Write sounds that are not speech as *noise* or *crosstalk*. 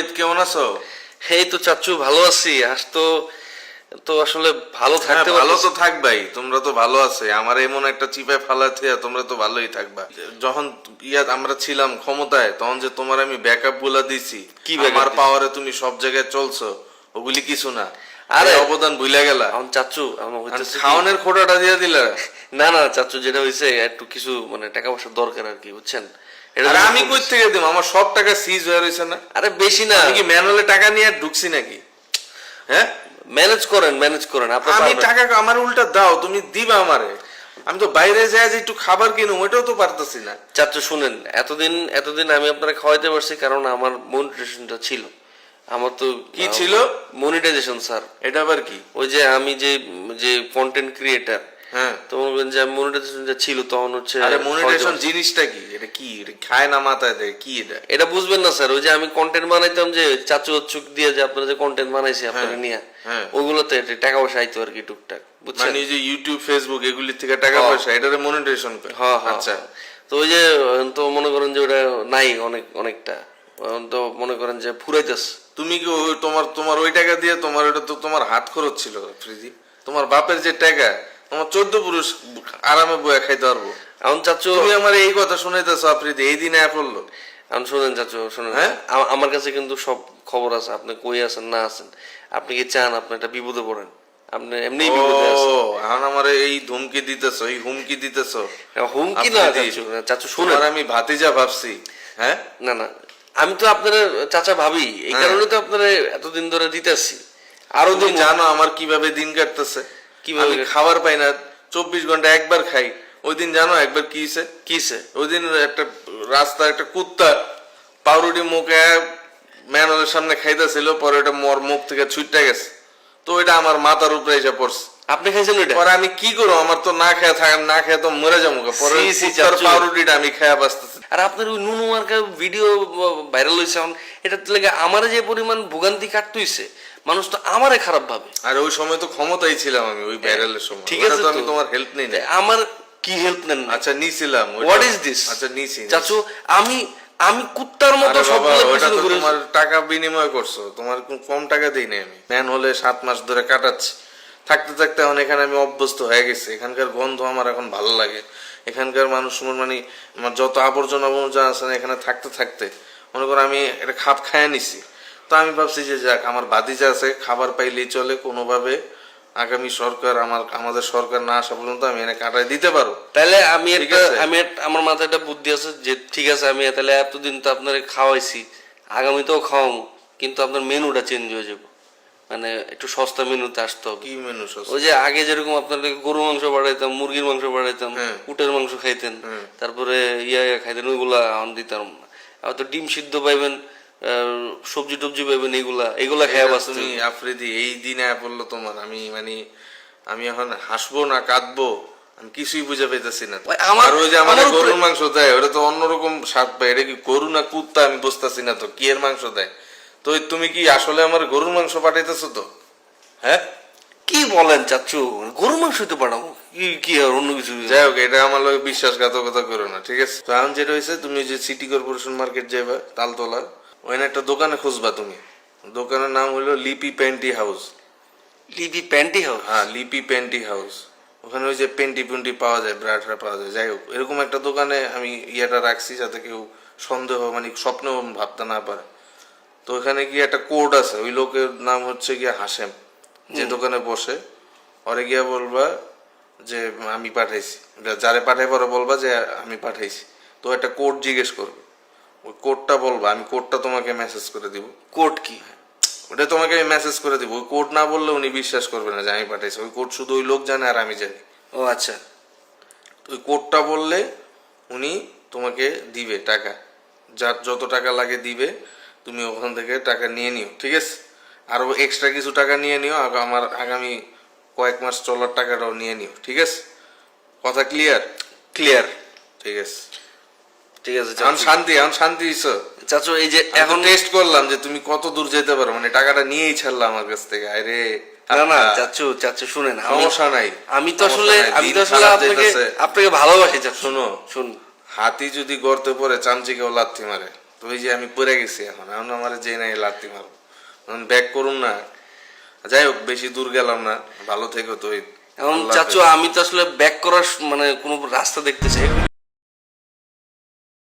রোহিত কেমন আছো? এই তো চাচ্চু ভালো আছি। আজ তো তো আসলে ভালো হ্যাঁ থাকতে ভালো। তো থাকবাই তোমরা তো ভালো আছে। আমার এমন একটা চিপায় ফালাতে তোমরা তো ভালোই থাকবা। যখন ইয়া আমরা ছিলাম ক্ষমতায় তখন যে তোমার আমি ব্যাকআপগুলা দিছি কি আমার পাওয়ারে তুমি সব জায়গায় চলছো ওগুলি কিছু না। আরে- অবদান ভুলে গেলা। এখন চাচ্চু আমার খাওয়ানোর খোটাটা দিয়ে দিলা। *laughs* না না চাচু যেটা হয়েছে একটু কিছু মানে টাকা পয়সা দরকার আর কি বুঝছেন? আর আমি কই থেকে আমার সব টাকা সিজ হয়ে রয়েছে না? আরে বেশি না। আমি কি ম্যানুয়ালে টাকা নিয়ে ঢুকছি নাকি? হ্যাঁ? ম্যানেজ করেন ম্যানেজ করেন আপনি আমি টাকা আমার উল্টা দাও তুমি দিবা আমারে। আমি তো বাইরে যাই যে একটু খাবার কিনুম ওইটাও তো পারতেছি না। চাচ্চু শুনেন এতদিন এতদিন আমি আপনারা খাওয়াইতে পারছি কারণ আমার মনিটাইজেশনটা ছিল। আমার তো কি ছিল? মনিটাইজেশন স্যার এটা আবার কি? ওই যে আমি যে যে কন্টেন্ট ক্রিয়েটার হ্যাঁ। তো যে মনিটাইজেশন ছিল তখন হচ্ছে আরে মনিটাইজেশন জিনিসটা কি? এটা কি? এটা খায় না মাথায় দেয়? কি এটা? এটা বুঝবেন না স্যার। ওই যে আমি কন্টেন্ট বানাইতাম যে চাচু চুক দিয়ে যে আপনারা যে কন্টেন্ট বানাইছি আপনারা নিয়ে হ্যাঁ। ওগুলোতে টাকা পয়সা আইতো আর কি টুকটাক বুঝছেন? মানে যে ইউটিউব ফেসবুক এগুলি থেকে টাকা হ্যাঁ। পয়সা এটারে মনিটাইজেশন করে। হ্যাঁ হ্যাঁ। আচ্ছা। তো ওই যে তো মনে করেন যে ওটা নাই অনেক অনেকটা। তো মনে করেন যে ফুরাইতেছে। তুমি কি তোমার তোমার ওই টাকা দিয়ে তোমার ওটা তো তোমার হাত খরচ ছিল ফ্রিজি? তোমার বাপের যে টাকা তোমার চোদ্দ পুরুষ আরামে বয়ে খাইতে পারব। এখন চাচু তুমি আমার এই কথা শুনাইতেছো আফ্রিদি এই দিনে পড়ল। এখন শোনেন চাচু শোনেন। হ্যাঁ? আমার কাছে কিন্তু সব খবর আছে আপনি কই আছেন না আছেন। আপনি কি চান আপনি একটা বিপদে পড়েন। আপনি এমনি বিপদে আছেন। এখন আমার এই ধুমকি দিতেছো এই হুমকি দিতেছো। হুমকি না চাচু চাচু শুনেন। আমি ভাতিজা ভাবছি হ্যাঁ? না না আমি তো আপনার চাচা ভাবি এই হ্যাঁ। কারণে তো আপনার এতদিন ধরে দিতেছি। আরও দিন জানো আমার কীভাবে দিন কাটতেছে? কীভাবে খাবার পাই না চব্বিশ ঘণ্টা একবার খাই। ওই দিন জানো একবার কি হয়েছে কিসে ওই দিন একটা রাস্তা একটা কুত্তা পাউরুটি মুখে ম্যানের সামনে খাইতেছিল পরে ওটা মোর মুখ থেকে ছুটতে গেছে। তো ওইটা আমার মাথার উপরে এসে পড়ছে। আপনি খাইছেন ওইটা? পরে আমি কি করব? আমার তো না খেয়ে থাকা না খেয়ে তো মরে যাব। পরে। পাউরুটিটা আমি খেয়ে বাঁচতেছি। আর আপনার ওই নুনু মার্কা ভিডিও ভাইরাল হয়েছে এখন এটার লেগে আমারে যে পরিমাণ ভোগান্তি কাটতেছে মানুষ তো আমারে খারাপ ভাবে। আর ওই সময় তো ক্ষমতাই ছিলাম আমি ওই ভাইরালের সময়। ঠিক আছে আমি তোমার হেল্প নেই না। আমার কি হেল্প নেন আচ্ছা নিছিলাম What is this? আচ্ছা নিছি। চাচু আমি আমি কুত্তার মতো সবগুলো ওটা পিছনে ঘুরে তোমার টাকা বিনিময় করছ তোমার কোন- কম টাকা দিই নাই আমি। ম্যান হলে সাত মাস ধরে কাটাচ্ছি। থাকতে থাকতে এখন এখানে আমি অভ্যস্ত হয়ে গেছি। এখানকার গন্ধ আমার এখন ভালো লাগে। এখানকার মানুষ মানে আমার যত আবর্জনা আবর্জনা আছে না, এখানে থাকতে থাকতে মনে করো আমি এটা খাপ খায় নিছি। তো আমি ভাবছি যে যাক আমার বাদিজা আছে খাবার পাইলেই চলে কোনোভাবে আগামী সরকার আমার আমাদের সরকার না আসা পর্যন্ত আমি এনে কাটায় দিতে পারো তাহলে আমি আমি আমার মাথায় একটা বুদ্ধি আছে যে ঠিক আছে আমি তাহলে এতদিন তো আপনার খাওয়াইছি আগামীতেও খাওয়াবো কিন্তু আপনার মেনুটা চেঞ্জ হয়ে যাবে। মানে একটু সস্তা মেনুতে আসতে হবে। কি মেনু ওই যে আগে যেরকম আপনার গরু মাংস বাড়াইতাম মুরগির মাংস বাড়াইতাম হ্যাঁ। উটের মাংস খাইতেন তারপরে ইয়া ইয়া খাইতেন ওইগুলা এখন দিতাম আর তো ডিম সিদ্ধ পাইবেন সবজি টবজি পাইবেন এগুলা এগুলা খেয়ে তুমি আফ্রিদি এই দিনে পড়ল তোমার আমি মানে আমি এখন হাসবো না কাঁদবো আমি কিছুই বুঝে পেতেছি না। আমার- ওই যে আমাদের গরুর মাংস দেয় ওটা তো অন্যরকম স্বাদ পায় এটা কি গরু না কুত্তা আমি বুঝতেছি না তো কি এর মাংস দেয়? তো তুমি কি আসলে আমার গরুর মাংস পাঠাইতেছো তো? হ্যাঁ? কি বলেন চাচ্ছু গরু মাংস তো বানাবো কি কি আর অন্য কিছু? যাই হোক এটা আমার লোক বিশ্বাসঘাতকতা করো না ঠিক আছে? তো এখন যেটা হয়েছে তুমি যে সিটি কর্পোরেশন মার্কেট যাইবা তালতলা ওখানে একটা দোকানে খুঁজবা তুমি। দোকানের নাম হলো Lipi panty house. Lipi panty হোক হ্যাঁ লিপি পেন্টি হাউস। ওখানে ওই যে পেন্টি পেন্টি পাওয়া যায় ব্রাডরা পাওয়া যায়। যাই হোক এরকম একটা দোকানে আমি ইয়েটা রাখছি যাতে কেউ সন্দেহ মানে স্বপ্ন ভাবতে না পারে। তো ওখানে গিয়ে একটা কোড আছে ওই লোকের নাম হচ্ছে গিয়ে হাসেম যে দোকানে বসে। ওরে গিয়া বলবা যে আমি পাঠাইছি। যারে পাঠাই পরে বলবা যে আমি পাঠাইছি। তো একটা কোড জিজ্ঞেস করবে। ওই কোডটা বলবা আমি কোডটা তোমাকে মেসেজ করে দিব। কোট কি? ওটা তোমাকে আমি মেসেজ করে দিব। ওই কোড না বললে উনি বিশ্বাস করবে না যে আমি পাঠাইছি। ওই কোড শুধু ওই লোক জানে আর আমি জানি। ও আচ্ছা। ওই কোডটা বললে উনি তোমাকে দিবে টাকা। যার যত টাকা লাগে দিবে। তুমি ওখান থেকে টাকা নিয়ে নিও ঠিক আছে? আরও এক্সট্রা কিছু টাকা নিয়ে নিও আমার আগামী কয়েক মাস চলার টাকাটাও নিয়ে নিও ঠিক আছে? কথা ক্লিয়ার ক্লিয়ার ঠিক আছে। ঠিক আছে এখন শান্তি এখন শান্তি দিছো চাচু এই যে এখন টেস্ট করলাম যে তুমি কত দূর যেতে পারো মানে টাকাটা নিয়েই ছাড়লাম আমার কাছ থেকে আরে না না আহা, চাচু চাচু শুনেন সমস্যা নাই। আমি তো আসলে আমি তো আসলে আপনাকে আপনাকে ভালোবাসি চাচু। শোনো শুন। হাতি যদি গর্তে পড়ে চামচিকেও লাথি মারে। তো ওই যে আমি পড়ে গেছি এখন এখন আমার যে নাই লাত্তি মারবো। এখন ব্যাক করুন না। যাই হোক বেশি দূর গেলাম না। ভালো থেকো তো এখন চাচু আমি তো আসলে ব্যাক করার মানে কোনো রাস্তা দেখতেছি এখন